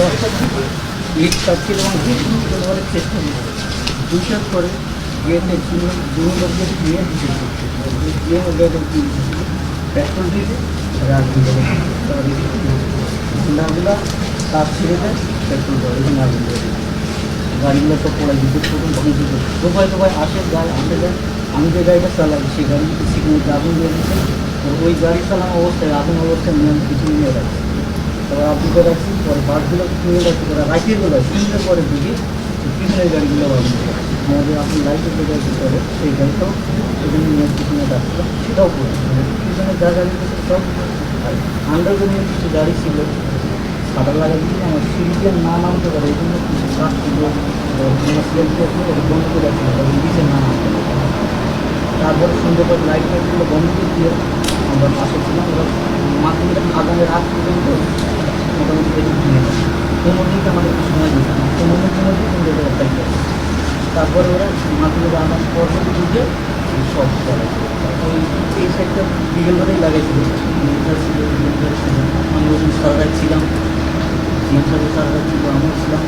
থেকে ইট কাটছিল এবং চেষ্টা দুইটার পরে গিয়েতে চিনি দুই লোক গিয়ে দিয়ে দিয়ে পেট্রোল দিতে রাখবে তার ছেড়ে দেয় পেট্রোল দেয় এবং গাড়িগুলো সব পড়ে বিদ্যুৎ ভগ্ন দিতে দোপায় দোপায় আসে গাড়ি আসে যায় আমি যে গাড়িটা চালাই সেই গাড়ি সিগন্যালকে আগুন দিয়ে দিচ্ছে ওই গাড়ি চালানো অবস্থায় আগুন অবস্থায় নিয়ে আমি কিছু নিয়ে রাখছি তারপর আপনি করে রাখছি পরে বাসগুলো নিয়ে রাখছি তারা রাখিয়ে দেবো তিনটের পরে দিকে পিছনের গাড়িগুলো আমাদের আপনি লাইটের যে গাড়ি করে সেই গাড়িটাও সেখানে নিয়ে পিছনে রাখছিলাম সেটাও করে পিছনে যা গাড়ি সব আর আন্ডারগ্রাউন্ডের কিছু গাড়ি ছিল সাঁতার লাগা দিয়ে আমার সিঁড়িতে না নামতে পারে, এই জন্য কিছু কাজ ছিল বন্ধ করে রাখছিল তখন নিচে না নামতে পারে। তারপরে সন্ধ্যেপর লাইট ফাইটগুলো বন্ধ করে দিয়ে আমরা পাশে ছিলাম ওরা মাধ্যমিক আগামী রাত পর্যন্ত করে অ্যাপ্লাই তারপরে ওরা মাটিতে বানানোর পর বুঝে সব করে। এই সাইডটা বিকেলবেলায় লাগাইছিল। আমি ওষুধ সারদার ছিলাম। আমার সাথে সারদার ছিল আমার ছিলাম।